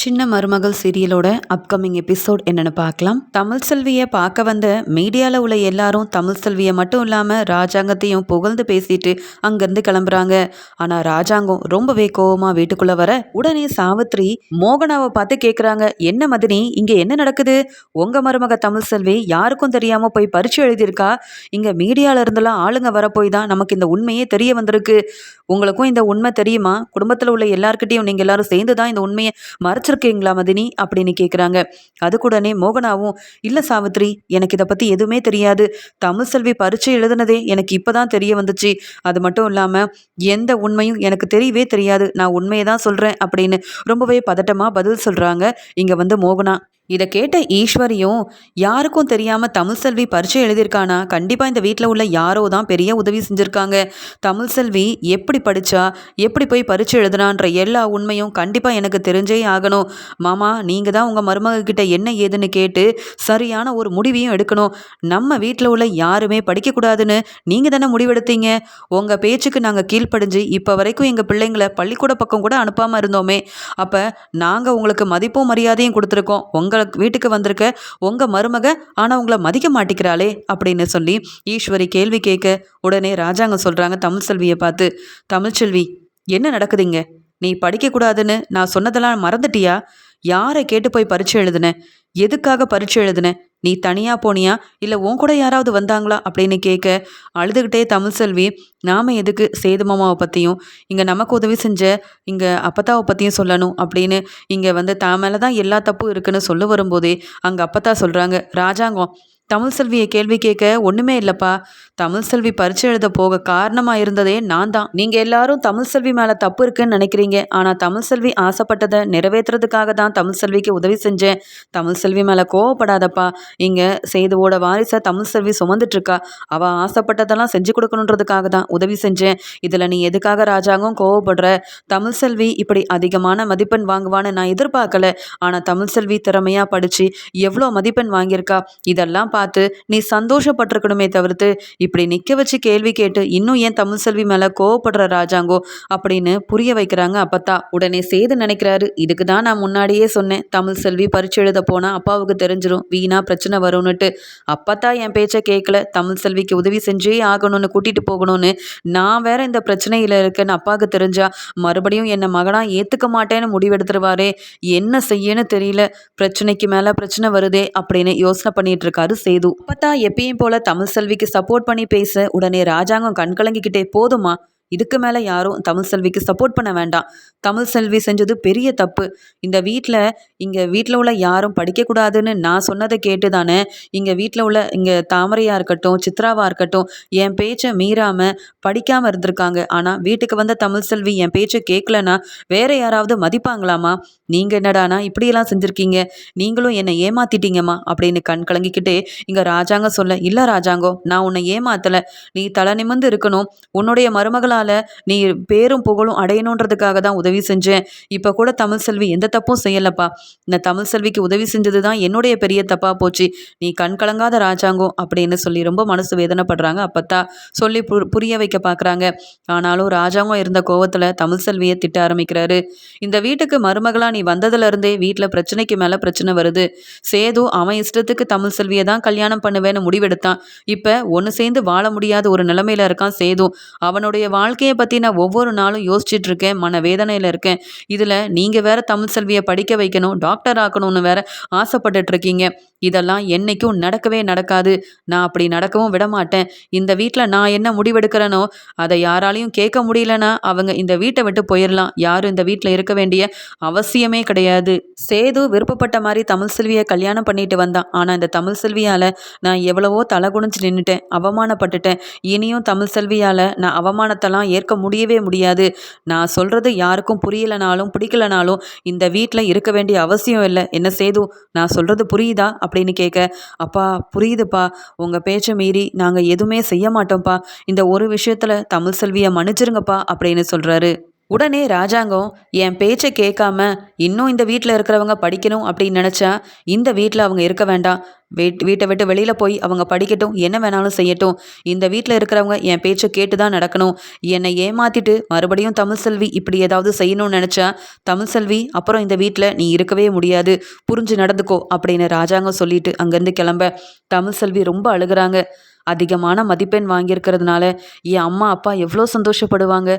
சின்ன மருமகள் சீரியலோட upcoming episode என்னென்னு பார்க்கலாம். தமிழ் செல்வியை பார்க்க வந்த மீடியாவில் உள்ள எல்லாரும் தமிழ் செல்வியை மட்டும் இல்லாமல் ராஜாங்கத்தையும் புகழ்ந்து பேசிட்டு அங்கேருந்து கிளம்புறாங்க. ஆனால் ராஜாங்கம் ரொம்பவே கோவமாக வீட்டுக்குள்ளே வர உடனே சாவித்ரி மோகனாவை பார்த்து கேட்குறாங்க என்ன மதினி இங்கே என்ன நடக்குது? உங்கள் மருமக தமிழ் செல்வி யாருக்கும் தெரியாமல் போய் பரிச்சு எழுதியிருக்கா? இங்கே மீடியாவில் இருந்தெல்லாம் ஆளுங்க வர போய் தான் நமக்கு இந்த உண்மையே தெரிய வந்திருக்கு. உங்களுக்கும் இந்த உண்மை தெரியுமா? குடும்பத்தில் உள்ள எல்லாருக்கிட்டையும் நீங்கள் எல்லாரும் சேர்ந்து தான் இந்த உண்மையை மறைச்சு படிச்சிருக்கீங்களா மதினி? அப்படின்னு கேட்குறாங்க அதுக்குடனே மோகனாவும் இல்லை சாவித்ரி எனக்கு இதை பற்றி எதுவுமே தெரியாது. தமிழ் செல்வி பரீட்சை எழுதுனதே எனக்கு இப்போ தான் தெரிய வந்துச்சு. அது மட்டும் இல்லாமல் எந்த உண்மையும் எனக்கு தெரியவே தெரியாது. நான் உண்மையை தான் சொல்கிறேன் அப்படின்னு ரொம்பவே பதட்டமாக பதில் சொல்கிறாங்க இங்கே வந்து மோகனா. இதை கேட்ட ஈஸ்வரியும் யாருக்கும் தெரியாமல் தமிழ் செல்வி பரிச்சை எழுதியிருக்கானா? கண்டிப்பாக இந்த வீட்டில் உள்ள யாரோ தான் பெரிய உதவி செஞ்சுருக்காங்க. தமிழ் செல்வி எப்படி படித்தா எப்படி போய் பரிச்சை எழுதுனான்ற எல்லா உண்மையும் கண்டிப்பாக எனக்கு தெரிஞ்சே ஆகணும். மாமா நீங்கள் தான் உங்கள் மருமகிட்ட என்ன ஏதுன்னு கேட்டு சரியான ஒரு முடிவையும் எடுக்கணும். நம்ம வீட்டில் உள்ள யாருமே படிக்கக்கூடாதுன்னு நீங்கள் தானே முடிவெடுத்தீங்க? உங்கள் பேச்சுக்கு நாங்கள் கீழ்ப்படிஞ்சு இப்போ வரைக்கும் எங்கள் பிள்ளைங்களை பள்ளிக்கூட பக்கம் கூட அனுப்பாமல் இருந்தோமே. அப்போ நாங்கள் உங்களுக்கு மதிப்பும் மரியாதையும் கொடுத்துருக்கோம். உங்கள் வீட்டுக்கு வந்திருக்க உங்கள் மருமக ஆனால் உங்களை மதிக்க மாட்டேங்கிறாளே அப்படின்னு சொல்லி ஈஸ்வரி கேள்வி கேட்க உடனே ராஜாங்க சொல்கிறாங்க தமிழ் செல்வியை பார்த்து. தமிழ்ச்செல்வி என்ன நடக்குதுங்க? நீ படிக்கக்கூடாதுன்னு நான் சொன்னதெல்லாம் மறந்துட்டியா? யாரை கேட்டு போய் பரீட்சை எழுதுன? எதுக்காக பரீட்சை எழுதுன? நீ தனியாக போனியா? இல்லை உன் கூட யாராவது வந்தாங்களா? அப்படின்னு கேட்க அழுதுகிட்டே தமிழ் செல்வி நாம் எதுக்கு சேது மாமாவை பற்றியும் இங்கே நமக்கு உதவி செஞ்ச இங்கே அப்பத்தாவை பற்றியும் சொல்லணும் அப்படின்னு இங்கே வந்து தான் மேலே தான் எல்லா தப்பும் இருக்குன்னு சொல்ல வரும்போதே அங்கே அப்பத்தா சொல்கிறாங்க ராஜாங்கம் தமிழ் செல்வியை கேள்வி கேட்க ஒன்றுமே இல்லைப்பா. தமிழ் செல்வி பரிச்சை எழுத போக காரணமாக இருந்ததே நான் தான். நீங்கள் எல்லாரும் தமிழ் செல்வி மேலே தப்பு இருக்குன்னு நினைக்கிறீங்க. ஆனால் தமிழ் செல்வி ஆசைப்பட்டதை நிறைவேற்றுறதுக்காக தான் தமிழ் செல்விக்கு உதவி செஞ்சேன். தமிழ் செல்வி மேலே கோவப்படாதப்பா. இங்கே செய்துவோட வாரிசை தமிழ் செல்வி சுமந்துட்டுருக்கா அவள் ஆசைப்பட்டதெல்லாம் செஞ்சு கொடுக்கணுன்றதுக்காக தான் உதவி செஞ்சேன். இதில் நீ எதுக்காக ராஜாங்கம் கோவப்படுற? தமிழ் செல்வி இப்படி அதிகமான மதிப்பெண் வாங்குவான்னு நான் எதிர்பார்க்கல. ஆனால் தமிழ் செல்வி திறமையாக படித்து எவ்வளோ மதிப்பெண் வாங்கியிருக்கா? இதெல்லாம் பார்த்து நீ சந்தோஷப்பட்டிருக்கணுமே தவிர்த்து இப்படி நிற்க வச்சு கேள்வி கேட்டு இன்னும் ஏன் தமிழ் செல்வி மேலே கோவப்படுற ராஜாங்கோ? அப்படின்னு புரிய வைக்கிறாங்க அப்பத்தா. உடனே சேது நினைக்கிறாரு இதுக்கு தான் நான் முன்னாடியே சொன்னேன் தமிழ் செல்வி பரிச்சு எழுத போனால் அப்பாவுக்கு தெரிஞ்சிடும் வீணா பிரச்சனை வரும்னுட்டு. அப்பத்தா என் பேச்சை கேட்கல தமிழ் செல்விக்கு உதவி செஞ்சே ஆகணும்னு கூட்டிகிட்டு போகணும்னு. நான் வேற இந்த பிரச்சனையில் இருக்கேன்னு அப்பாவுக்கு தெரிஞ்சா மறுபடியும் என்னை மகனா ஏற்றுக்க மாட்டேன்னு முடிவெடுத்துருவாரே. என்ன செய்யன்னு தெரியல பிரச்சனைக்கு மேலே பிரச்சனை வருதே அப்படின்னு யோசனை பண்ணிட்டு இருக்காரு சேது பார்த்தா எப்பயும் போல தமிழ் செல்விக்கு சப்போர்ட் பண்ணி பேச. உடனே ராஜாங்கம் கண்கலங்கிக்கிட்டே போதுமா இதுக்கு மேலே யாரும் தமிழ் செல்விக்கு சப்போர்ட் பண்ண வேண்டாம். தமிழ் செல்வி செஞ்சது பெரிய தப்பு. இந்த வீட்டில் இங்கே வீட்டில் உள்ள யாரும் படிக்கக்கூடாதுன்னு நான் சொன்னதை கேட்டு தானே இங்கே வீட்டில் உள்ள இங்கே தாமரையாக இருக்கட்டும் சித்ராவாக இருக்கட்டும் என் பேச்சை மீறாமல் படிக்காமல் இருந்திருக்காங்க. ஆனால் வீட்டுக்கு வந்த தமிழ் செல்வி என் பேச்சை கேட்கலன்னா வேற யாராவது மதிப்பாங்களாமா? நீங்கள் என்னடானா இப்படியெல்லாம் செஞ்சுருக்கீங்க? நீங்களும் என்னை ஏமாத்திட்டீங்கம்மா அப்படின்னு கண் கலங்கிக்கிட்டே இங்கே ராஜாங்க சொல்ல இல்லை ராஜாங்கோ நான் உன்னை ஏமாத்தலை. நீ தலை நிமிந்து இருக்கணும். உன்னுடைய மருமகளாக அதனால் நீ பேரும் புகழும் அடையணுன்றதுக்காக தான் உதவி செஞ்சேன். இப்போ கூட தமிழ் செல்வி எந்த தப்பும் செய்யலப்பா. இந்த தமிழ் செல்விக்கு உதவி செஞ்சது தான் என்னுடைய பெரிய தப்பாக போச்சு. நீ கண் கலங்காத ராஜாங்கம் அப்படின்னு சொல்லி ரொம்ப மனசு வேதனைப்படுறாங்க அப்பத்தா. சொல்லி பு புரிய வைக்க பார்க்குறாங்க ஆனாலும் ராஜாங்கம் இருந்த கோவத்தில் தமிழ் செல்வியை திட்ட ஆரம்பிக்கிறாரு. இந்த வீட்டுக்கு மருமகளாக நீ வந்ததுலேருந்தே வீட்டில் பிரச்சனைக்கு மேலே பிரச்சனை வருது. சேது அவன் இஷ்டத்துக்கு தமிழ் செல்வியை தான் கல்யாணம் பண்ணுவேன்னு முடிவெடுத்தான். இப்போ ஒன்று சேர்ந்து வாழ முடியாத ஒரு நிலைமையில இருக்கான் சேது. அவனுடைய வாழ் வாழ்க்கையை பற்றி நான் ஒவ்வொரு நாளும் யோசிச்சுட்டு இருக்கேன் மன வேதனையில் இருக்கேன். இதில் நீங்கள் வேற தமிழ் செல்வியை படிக்க வைக்கணும் டாக்டர் ஆக்கணும்னு வேற ஆசைப்பட்டுட்டு இருக்கீங்க. இதெல்லாம் என்றைக்கும் நடக்கவே நடக்காது. நான் அப்படி நடக்கவும் விடமாட்டேன். இந்த வீட்டில் நான் என்ன முடிவெடுக்கிறேனோ அதை யாராலையும் கேட்க முடியலன்னா அவங்க இந்த வீட்டை விட்டு போயிடலாம் யாரும் இந்த வீட்டில் இருக்க வேண்டிய அவசியமே கிடையாது. சேது விருப்பப்பட்ட மாதிரி தமிழ் செல்வியை கல்யாணம் பண்ணிட்டு வந்தான். ஆனால் இந்த தமிழ் செல்வியால் நான் எவ்வளவோ தலை குனிஞ்சு நின்றுட்டேன் அவமானப்பட்டுட்டேன். இனியும் தமிழ் செல்வியால் நான் அவமானத்தெல்லாம் ஏற்க முடியவே முடியாது. நான் சொல்கிறது யாருக்கும் புரியலனாலும் பிடிக்கலனாலும் இந்த வீட்டில் இருக்க வேண்டிய அவசியம் இல்லை. என்ன சேது நான் சொல்கிறது புரியுதா? அப்படின்னு கேட்க அப்பா புரியுதுப்பா. உங்கள் பேச்சை மீறி நாங்கள் எதுவுமே செய்ய மாட்டோம்ப்பா. இந்த ஒரு விஷயத்தில் தமிழ் செல்வியை மன்னிச்சிருங்கப்பா அப்படின்னு சொல்கிறாரு உடனே ராஜாங்கம் என் பேச்சை கேட்காம இன்னும் இந்த வீட்டில் இருக்கிறவங்க படிக்கணும் அப்படின்னு நினச்சா இந்த வீட்டில் அவங்க இருக்க வேண்டாம். வீட் வீட்டை விட்டு வெளியில் போய் அவங்க படிக்கட்டும் என்ன வேணாலும் செய்யட்டும். இந்த வீட்டில் இருக்கிறவங்க என் பேச்சை கேட்டு தான் நடக்கணும். என்னை ஏமாத்திட்டு மறுபடியும் தமிழ் செல்வி இப்படி ஏதாவது செய்யணும்னு நினச்சா தமிழ் செல்வி அப்புறம் இந்த வீட்டில் நீ இருக்கவே முடியாது. புரிஞ்சு நடந்துக்கோ அப்படின்னு ராஜாங்கம் சொல்லிட்டு அங்கேருந்து கிளம்ப. தமிழ் செல்வி ரொம்ப அழுகிறாங்க. அதிகமான மதிப்பெண் வாங்கியிருக்கிறதுனால என் அம்மா அப்பா எவ்வளோ சந்தோஷப்படுவாங்க?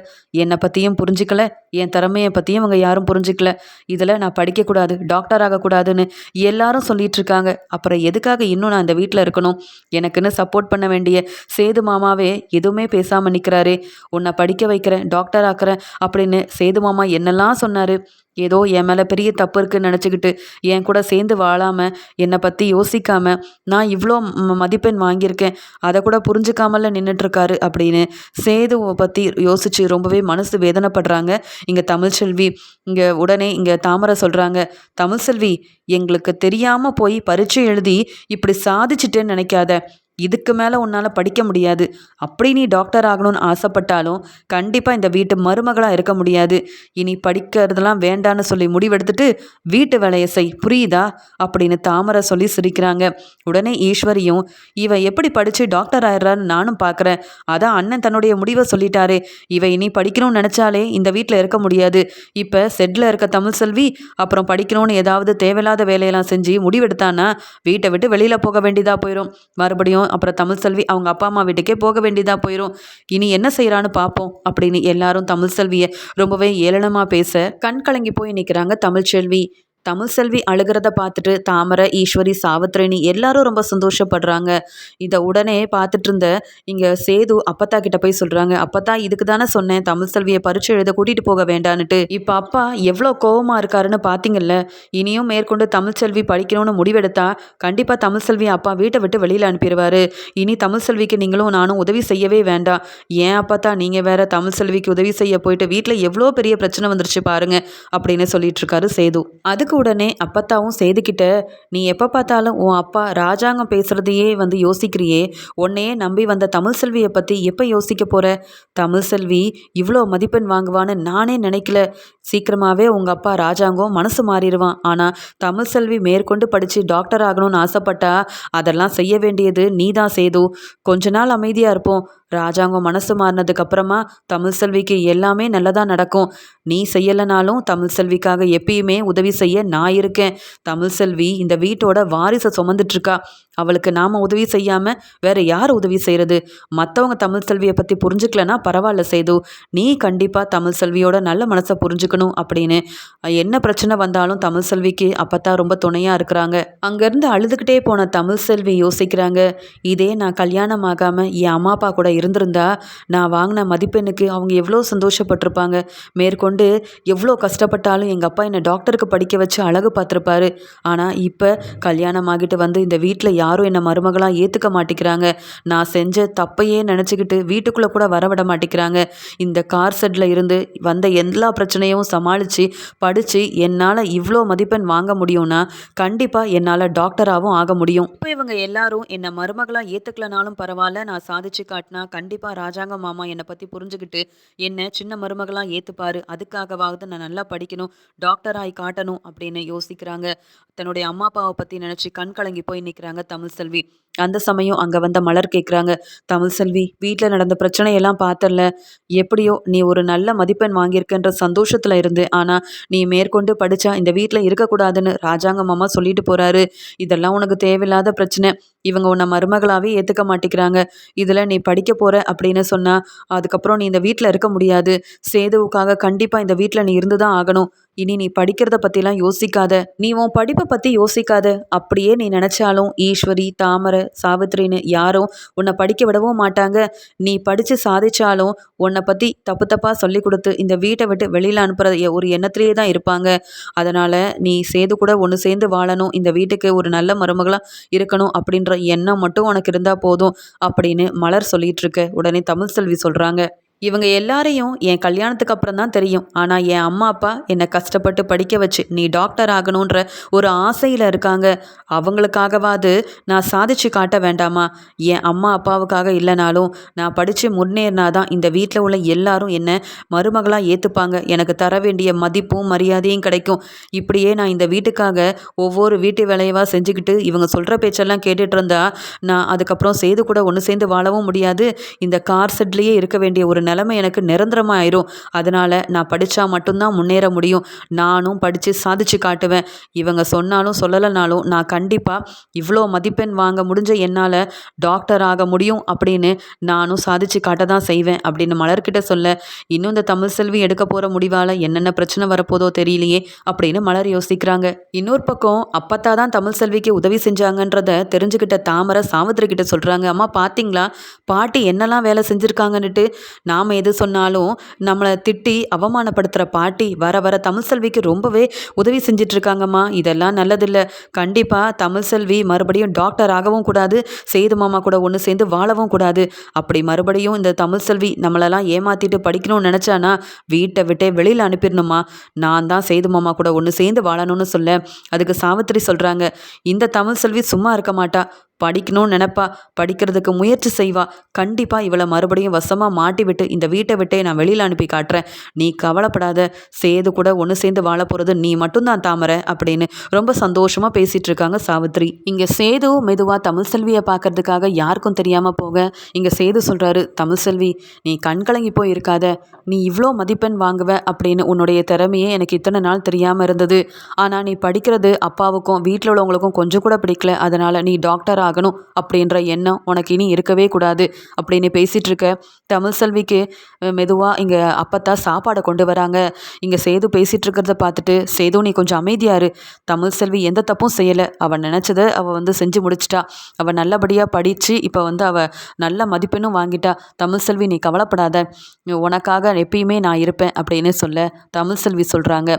என்னை பற்றியும் புரிஞ்சிக்கல. என் திறமையை பற்றியும் அவங்க யாரும் புரிஞ்சிக்கல. இதில் நான் படிக்கக்கூடாது டாக்டர் ஆகக்கூடாதுன்னு எல்லாரும் சொல்லிட்டு இருக்காங்க அப்புறம் எதுக்காக இன்னும் நான் இந்த வீட்டில் இருக்கணும்? எனக்குன்னு சப்போர்ட் பண்ண வேண்டிய சேது மாமாவே எதுவுமே பேசாமல் நிற்கிறாரே உன்னை படிக்க வைக்கிறேன் டாக்டர் ஆக்குறேன் அப்படின்னு சேது மாமா என்னெல்லாம் சொன்னார்? ஏதோ என் மேலே பெரிய தப்பு இருக்குன்னு நினச்சிக்கிட்டு என் கூட சேர்ந்து வாழாமல் என்னை பற்றி யோசிக்காமல் நான் இவ்வளோ மதிப்பெண் வாங்கியிருக்கேன். அதை கூட புரிஞ்சுக்காமல நின்றுட்டுருக்காரு அப்படின்னு சேதுவை பற்றி யோசித்து ரொம்பவே மனசு வேதனைப்படுறாங்க. இங்கே தமிழ்ச்செல்வி இங்கே உடனே இங்கே தாமரை சொல்கிறாங்க தமிழ்செல்வி எங்களுக்கு தெரியாமல் போய் பரீட்சை எழுதி இப்படி சாதிச்சிட்டேன்னு நினைக்காத. இதுக்கு மேலே உன்னால் படிக்க முடியாது. அப்படி நீ டாக்டர் ஆகணும்னு ஆசைப்பட்டாலும் கண்டிப்பாக இந்த வீட்டு மருமகளாக இருக்க முடியாது. இனி படிக்கிறதெல்லாம் வேண்டான்னு சொல்லி முடிவெடுத்துட்டு வீட்டு வேலையை செய். புரியுதா? அப்படின்னு தாமரை சொல்லி சிரிக்கிறாங்க. உடனே ஈஸ்வரியும் இவ எப்படி படித்து டாக்டர் ஆயிடுறான்னு நானும் பார்க்குறேன் அதான் அண்ணன் தன்னுடைய முடிவை சொல்லிட்டாரே. இவ இனி படிக்கணும்னு நினச்சாலே இந்த வீட்டில் இருக்க முடியாது. இப்போ செட்டில் இருக்க தமிழ் செல்வி அப்புறம் படிக்கணும்னு ஏதாவது தேவையில்லாத வேலையெல்லாம் செஞ்சு முடிவெடுத்தானா வீட்டை விட்டு வெளியில் போக வேண்டியதாக போயிடும் மறுபடியும் அப்புறம் தமிழ் செல்வி அவங்க அப்பா அம்மா வீட்டுக்கே போக வேண்டியதாக போயிடும் இனி என்ன செய்கிறான்னு பார்ப்போம் அப்படின்னு எல்லாரும் தமிழ் செல்வியை ரொம்பவே ஏளனமாக பேச கண் கலங்கி போய் நிற்கிறாங்க தமிழ்ச்செல்வி தமிழ் செல்வி அழுகிறத பார்த்துட்டு தாமரை ஈஸ்வரி சாவித்ரினி எல்லாரும் ரொம்ப சந்தோஷப்படுறாங்க. இதை உடனே பார்த்துட்டு இருந்த இங்கே சேது அப்பத்தா கிட்ட போய் சொல்கிறாங்க அப்பத்தா இதுக்கு தானே சொன்னேன் தமிழ் செல்வியை பரிச்சு எழுத கூட்டிகிட்டு போக வேண்டான்னுட்டு. இப்போ அப்பா எவ்வளோ கோவமாக இருக்காருன்னு பார்த்தீங்கல்ல இனியும் மேற்கொண்டு தமிழ் செல்வி படிக்கணும்னு முடிவெடுத்தா கண்டிப்பாக தமிழ் செல்வி அப்பா வீட்டை விட்டு வெளியில் அனுப்பிடுவார் இனி தமிழ் செல்விக்கு நீங்களும் நானும் உதவி செய்யவே வேண்டாம். ஏன் அப்பத்தா நீங்கள் வேற தமிழ் செல்விக்கு உதவி செய்ய போயிட்டு வீட்டில் எவ்வளோ பெரிய பிரச்சனை வந்துருச்சு பாருங்க அப்படின்னு சொல்லிட்டு இருக்காரு சேது. அதுக்கு அதுக்கு உடனே அப்பத்தாவும் சேதுக்கிட்ட நீ எப்போ பார்த்தாலும் உன் அப்பா ராஜாங்கம் பேசுகிறதையே வந்து யோசிக்கிறியே. உன்னையே நம்பி வந்த தமிழ் செல்வியை பற்றி எப்போ யோசிக்க போகிற தமிழ் செல்வி இவ்வளோ மதிப்பெண் வாங்குவான்னு நானே நினைக்கல. சீக்கிரமாகவே உங்கள் அப்பா ராஜாங்கம் மனசு மாறிடுவான் ஆனால் தமிழ் செல்வி மேற்கொண்டு படித்து டாக்டர் ஆகணும்னு ஆசைப்பட்டா அதெல்லாம் செய்ய வேண்டியது நீ தான் செய்தோ கொஞ்ச நாள் அமைதியாக இருப்போம். ராஜாங்கம் மனசு மாறினதுக்கப்புறமா தமிழ் செல்விக்கு எல்லாமே நல்லதாக நடக்கும். நீ செய்யலைனாலும் தமிழ் செல்விக்காக எப்பயுமே உதவி செய்ய நான் இருக்கேன். தமிழ் செல்வி இந்த வீட்டோட வாரிசை சுமந்துட்டுருக்கா அவளுக்கு நாம் உதவி செய்யாமல் வேற யார் உதவி செய்கிறது மற்றவங்க தமிழ் செல்வியை பற்றி புரிஞ்சுக்கலனா பரவாயில்ல செய்து நீ கண்டிப்பாக தமிழ் செல்வியோட நல்ல மனசை புரிஞ்சுக்கணும் அப்படின்னு. என்ன பிரச்சனை வந்தாலும் தமிழ் செல்விக்கு அப்பத்தான் ரொம்ப துணையாக இருக்கிறாங்க. அங்கேருந்து அழுதுகிட்டே போன தமிழ் செல்வி யோசிக்கிறாங்க. இதே நான் கல்யாணம் ஆகாமல் என் அம்மா அப்பா கூட இருந்திருந்தா நான் வாங்கின மதிப்பெண்ணுக்கு அவங்க எவ்வளோ சந்தோஷப்பட்டிருப்பாங்க. மேற்கொண்டு எவ்வளோ கஷ்டப்பட்டாலும் எங்கள் அப்பா என்னை டாக்டருக்கு படிக்க வச்சு அழகு பார்த்துருப்பாரு. ஆனால் இப்போ கல்யாணம் ஆகிட்டு வந்து இந்த வீட்டில் யாரும் என்னை மருமகளாக ஏற்றுக்க மாட்டேங்கிறாங்க. நான் செஞ்ச தப்பையே நினச்சிக்கிட்டு வீட்டுக்குள்ளே கூட வரவிட மாட்டேங்கிறாங்க. இந்த கார் செட்டில் இருந்து வந்த எல்லா பிரச்சனையும் சமாளித்து படித்து என்னால் இவ்வளோ மதிப்பெண் வாங்க முடியும்னா கண்டிப்பாக என்னால் டாக்டராகவும் ஆக முடியும். இப்போ இவங்க எல்லாரும் என்னை மருமகளாக ஏற்றுக்கலனாலும் பரவாயில்ல நான் சாதிச்சு காட்டினா கண்டிப்பாக ராஜாங்க மாமா என்னை பற்றி புரிஞ்சுக்கிட்டு என்னை சின்ன மருமகளாக ஏற்றுப்பாரு அதுக்காகவாவது நான் நல்லா படிக்கணும் டாக்டராகி காட்டணும் அப்படி அப்படின்னு யோசிக்கிறாங்க. தன்னுடைய அம்மா அப்பாவை பற்றி நினச்சி கண் கலங்கி போய் நிற்கிறாங்க தமிழ் செல்வி. அந்த சமயம் அங்கே வந்த மலர் கேட்குறாங்க தமிழ் செல்வி வீட்டில் நடந்த பிரச்சனையெல்லாம் பார்த்தல எப்படியோ நீ ஒரு நல்ல மதிப்பெண் வாங்கியிருக்கன்ற சந்தோஷத்தில் இருந்து ஆனால் நீ மேற்கொண்டு படித்தா இந்த வீட்டில் இருக்கக்கூடாதுன்னு ராஜாங்க மாமா சொல்லிட்டு போகிறாரு இதெல்லாம் உனக்கு தேவையில்லாத பிரச்சனை. இவங்க உன்னை மருமகளாகவே ஏற்றுக்க மாட்டேங்கிறாங்க. இதில் நீ படிக்க போகிற அப்படின்னு சொன்னால் அதுக்கப்புறம் நீ இந்த வீட்டில் இருக்க முடியாது. சேதுவுக்காக கண்டிப்பாக இந்த வீட்டில் நீ இருந்து தான் ஆகணும். இனி நீ படிக்கிறத பற்றிலாம் யோசிக்காத. நீ உன் படிப்பை பற்றி யோசிக்காத. அப்படியே நீ நினச்சாலும் ஈஸ்வரி தாமரை சாவித்ரின்னு யாரும் உன்னை படிக்க விடவும் மாட்டாங்க. நீ படித்து சாதிச்சாலும் உன்னை பற்றி தப்பு தப்பாக சொல்லி கொடுத்து இந்த வீட்டை விட்டு வெளியில் அனுப்புகிற ஒரு எண்ணத்திலேயே தான் இருப்பாங்க. அதனால் நீ சேர்ந்து கூட ஒன்று சேர்ந்து வாழணும். இந்த வீட்டுக்கு ஒரு நல்ல மருமகளாக இருக்கணும் அப்படின்ற எண்ணம் மட்டும் உனக்கு இருந்தால் போதும் அப்படின்னு மலர் சொல்லிட்டு உடனே தமிழ் செல்வி சொல்கிறாங்க இவங்க எல்லாரையும் என் கல்யாணத்துக்கு அப்புறம் தான் தெரியும். ஆனால் என் அம்மா அப்பா என்னை கஷ்டப்பட்டு படிக்க வச்சு நீ டாக்டர் ஆகணுன்ற ஒரு ஆசையில் இருக்காங்க. அவங்களுக்காகவாது நான் சாதிச்சு காட்ட வேண்டாமா? என் அம்மா அப்பாவுக்காக இல்லைனாலும் நான் படித்து முன்னேறினா தான் இந்த வீட்டில் உள்ள எல்லாரும் என்னை மருமகளாக ஏற்றுப்பாங்க எனக்கு தர வேண்டிய மதிப்பும் மரியாதையும் கிடைக்கும். இப்படியே நான் இந்த வீட்டுக்காக ஒவ்வொரு வீட்டு வேலையவாக செஞ்சுக்கிட்டு இவங்க சொல்கிற பேச்செல்லாம் கேட்டுட்டு இருந்தா நான் அதுக்கப்புறம் செய்து கூட ஒன்று சேர்ந்து வாழவும் முடியாது. இந்த கார் செட்லேயே இருக்க வேண்டிய ஒரு நிலைமை எனக்கு நிரந்தரமாக ஆயிரும் அதனால் நான் படித்தா மட்டும்தான் முன்னேற முடியும். நானும் படித்து சாதிச்சு காட்டுவேன். இவங்க சொன்னாலும் சொல்லலைனாலும் நான் கண்டிப்பாக இவ்வளோ மதிப்பெண் வாங்க முடிஞ்ச என்னால் டாக்டர் ஆக முடியும் அப்படின்னு நானும் சாதிச்சு காட்ட தான் செய்வேன் அப்படின்னு மலர்கிட்ட சொல்ல இன்னும் இந்த தமிழ் செல்வி எடுக்க போகிற முடிவால் என்னென்ன பிரச்சனை வரப்போதோ தெரியலையே அப்படின்னு மலர் யோசிக்கிறாங்க. இன்னொரு பக்கம் அப்பத்தா தான் தமிழ் செல்விக்கு உதவி செஞ்சாங்கன்றத தெரிஞ்சுக்கிட்ட தாமரை சாவித்திரி கிட்ட சொல்கிறாங்க அம்மா பார்த்தீங்களா பாட்டி என்னெல்லாம் வேலை செஞ்சுருக்காங்கன்னுட்டு நான் நாம் எது சொன்னாலும் நம்மளை திட்டி அவமானப்படுத்துகிற பாட்டி வர வர தமிழ் செல்விக்கு ரொம்பவே உதவி செஞ்சிட்ருக்காங்கம்மா. இதெல்லாம் நல்லதில்லை. கண்டிப்பாக தமிழ் செல்வி மறுபடியும் டாக்டர் ஆகவும் கூடாது சேது மாமா கூட ஒன்று சேர்ந்து வாழவும் கூடாது. அப்படி மறுபடியும் இந்த தமிழ் செல்வி நம்மளெல்லாம் ஏமாற்றிட்டு படிக்கணும்னு நினச்சானா வீட்டை விட்டே வெளியில் அனுப்பிடணுமா நான் தான் சேது மாமா கூட ஒன்று சேர்ந்து வாழணும்னு சொல்ல அதுக்கு சாவித்திரி சொல்கிறாங்க இந்த தமிழ் செல்வி சும்மா இருக்க மாட்டா. படிக்கணும்னு நினப்பா. படிக்கிறதுக்கு முயற்சி செய்வா. கண்டிப்பாக இவளை மறுபடியும் வசமாக மாட்டி விட்டு இந்த வீட்டை விட்டே நான் வெளியில் அனுப்பி காட்டுறேன். நீ கவலைப்படாத. சேது கூட ஒன்று சேர்ந்து வாழ போகிறது நீ மட்டும்தான் தாமரை அப்படின்னு ரொம்ப சந்தோஷமாக பேசிகிட்டு இருக்காங்க சாவித்ரி. இங்கே சேது மெதுவாக தமிழ் செல்வியை பார்க்கறதுக்காக யாருக்கும் தெரியாமல் போக. இங்கே சேது சொல்கிறாரு தமிழ் செல்வி நீ கண்கலங்கி போய் இருக்காத. நீ இவ்வளோ மதிப்பெண் வாங்குவ அப்படின்னு உன்னுடைய திறமையே எனக்கு இத்தனை நாள் தெரியாமல் இருந்தது. ஆனால் நீ படிக்கிறது அப்பாவுக்கும் வீட்டில் உள்ளவங்களுக்கும் கொஞ்சம் கூட பிடிக்கல. அதனால் நீ டாக்டர் ஆகணும் அப்படின்ற எண்ணம் உனக்கு இனி இருக்கவே கூடாது. அப்படின்னு பேசிகிட்டு இருக்க தமிழ் செல்விக்கு மெதுவாக இங்கே அப்பத்தா சாப்பாடை கொண்டு வராங்க. இங்கே சேது பேசிகிட்டு இருக்கிறத பார்த்துட்டு சேது நீ கொஞ்சம் அமைதியாரு தமிழ் செல்வி எந்த தப்பும் செய்யலை. அவள் நினச்சதை அவள் வந்து செஞ்சு முடிச்சிட்டா. அவள் நல்லபடியாக படித்து இப்போ வந்து அவள் நல்ல மதிப்பெண்ணும் வாங்கிட்டா. தமிழ் செல்வி நீ கவலைப்படாத. உனக்காக எப்பயுமே நான் இருப்பேன் அப்படின்னு சொல்ல தமிழ் செல்வி சொல்கிறாங்க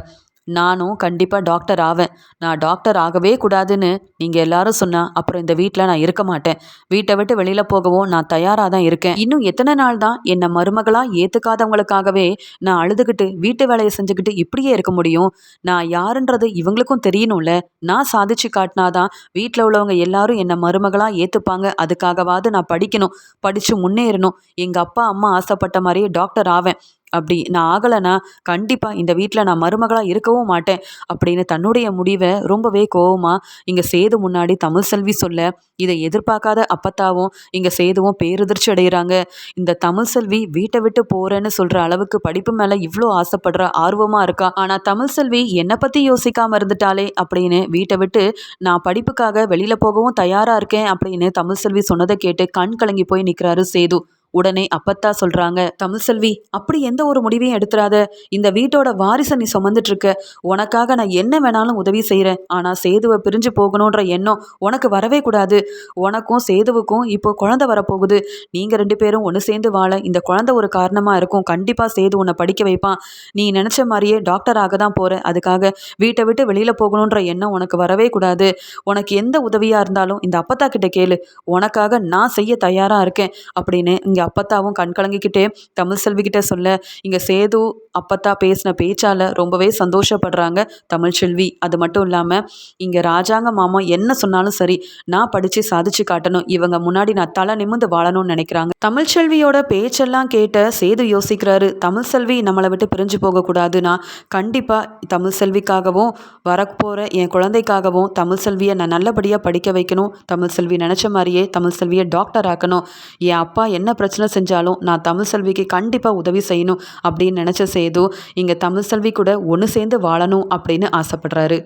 நானும் கண்டிப்பாக டாக்டர் ஆவேன். நான் டாக்டர் ஆகவே கூடாதுன்னு நீங்கள் எல்லாரும் சொன்னால் அப்புறம் இந்த வீட்டில் நான் இருக்க மாட்டேன். வீட்டை விட்டு வெளியில் போகவும் நான் தயாராக தான் இருக்கேன். இன்னும் எத்தனை நாள் தான் என்னை மருமகளாக ஏற்றுக்காதவங்களுக்காகவே நான் அழுதுகிட்டு வீட்டு வேலையை செஞ்சுக்கிட்டு இப்படியே இருக்க முடியும்? நான் யாருன்றது இவங்களுக்கும் தெரியணும்ல. நான் சாதிச்சு காட்டினாதான் வீட்டில் உள்ளவங்க எல்லாரும் என்னை மருமகளாக ஏற்றுப்பாங்க அதுக்காகவாது நான் படிக்கணும். படித்து முன்னேறணும். எங்கள் அப்பா அம்மா ஆசைப்பட்ட மாதிரியே டாக்டர் ஆவேன். அப்படி நான் ஆகலைன்னா கண்டிப்பாக இந்த வீட்டில் நான் மருமகளாக இருக்கவும் மாட்டேன் அப்படின்னு தன்னுடைய முடிவை ரொம்பவே கோவமாக இங்கே சேது முன்னாடி தமிழ் செல்வி சொல்ல இதை எதிர்பார்க்காத அப்பத்தாவும் இங்கே சேதுவும் பேருதிர்ச்சி அடைகிறாங்க இந்த தமிழ் செல்வி வீட்டை விட்டு போகிறேன்னு சொல்கிற அளவுக்கு படிப்பு மேலே இவ்வளோ ஆசைப்படுற ஆர்வமாக இருக்கா? ஆனால் தமிழ் செல்வி என்னை பற்றி யோசிக்காமல் இருந்துட்டாலே அப்படின்னு வீட்டை விட்டு நான் படிப்புக்காக வெளியில் போகவும் தயாராக இருக்கேன் அப்படின்னு தமிழ் செல்வி சொன்னதை கேட்டு கண் கலங்கி போய் நிற்கிறாரு சேது. உடனே அப்பத்தா சொல்றாங்க தமிழ்செல்வி அப்படி எந்த ஒரு முடிவையும் எடுத்துடாத இந்த வீட்டோட வாரிசை நீ சுமந்துட்டு இருக்க உனக்காக நான் என்ன வேணாலும் உதவி செய்கிறேன் ஆனால் சேதுவை பிரிஞ்சு போகணுன்ற எண்ணம் உனக்கு வரவே கூடாது. உனக்கும் சேதுவுக்கும் இப்போ குழந்தை வரப்போகுது. நீங்கள் ரெண்டு பேரும் ஒன்று சேர்ந்து வாழ இந்த குழந்தை ஒரு காரணமாக இருக்கும். கண்டிப்பாக சேது உன்னை படிக்க வைப்பான். நீ நினச்ச மாதிரியே டாக்டர் ஆக தான் போகிற அதுக்காக வீட்டை விட்டு வெளியில் போகணுன்ற எண்ணம் உனக்கு வரவே கூடாது. உனக்கு எந்த உதவியாக இருந்தாலும் இந்த அப்பத்தா கிட்ட கேளு. உனக்காக நான் செய்ய தயாராக இருக்கேன். அப்படின்னு இங்கே அப்பத்தாவும் கண் கலங்கிக்கிட்டே தமிழ் செல்விக்கிட்ட சொல்ல இங்கே சேது அப்பத்தா பேசின பேச்சால் ரொம்பவே சந்தோஷப்படுறாங்க தமிழ்ச்செல்வி அது மட்டும் இல்லாமல் இங்கே ராஜாங்க மாமா என்ன சொன்னாலும் சரி நான் படித்து சாதிச்சு காட்டணும். இவங்க முன்னாடி நான் தலை நிமிந்து வாழணும்னு நினைக்கிறாங்க. தமிழ்ச்செல்வியோட பேச்செல்லாம் கேட்ட சேது யோசிக்கிறாரு தமிழ் செல்வி நம்மளை விட்டு பிரிஞ்சு போகக்கூடாதுன்னா கண்டிப்பாக தமிழ் செல்விக்காகவும் வரப்போகிற என் குழந்தைக்காகவும் தமிழ் செல்வியை நான் நல்லபடியாக படிக்க வைக்கணும். தமிழ் செல்வி நினச்ச மாதிரியே தமிழ் செல்வியை டாக்டர் ஆக்கணும். என் அப்பா என்ன பிரச்சனை பிரச்சனை செஞ்சாலும் நான் தமிழ் செல்விக்கு கண்டிப்பாக உதவி செய்யணும் அப்படின்னு நினச்ச சேது இங்கே தமிழ் செல்வி கூட ஒன்று சேர்ந்து வாழணும் அப்படின்னு ஆசைப்படுறாரு.